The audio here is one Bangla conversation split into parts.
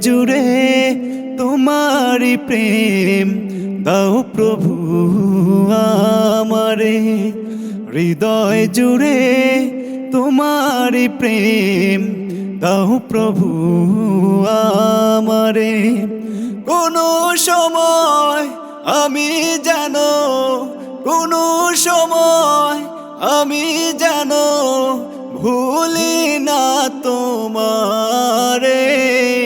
জুড়ে তোমারই প্রেম দাও প্রভু আমারে। হৃদয় জুড়ে তোমারই প্রেম দাও প্রভু আমারে। কোনো সময় আমি জানো কোনো সময় আমি জানো ভুলি না তোমারে।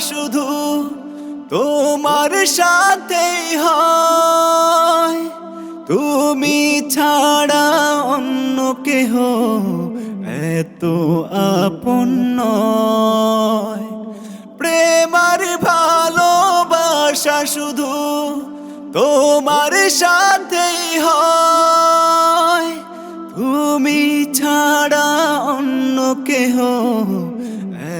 শুধু তোমার সাথেই হয়। তুমি ছাড়া অন্য কেহ এত আপন প্রেমার ভালোবাসা শুধু তোমার সাথেই হয়। তুমি ছাড়া অন্য কেহ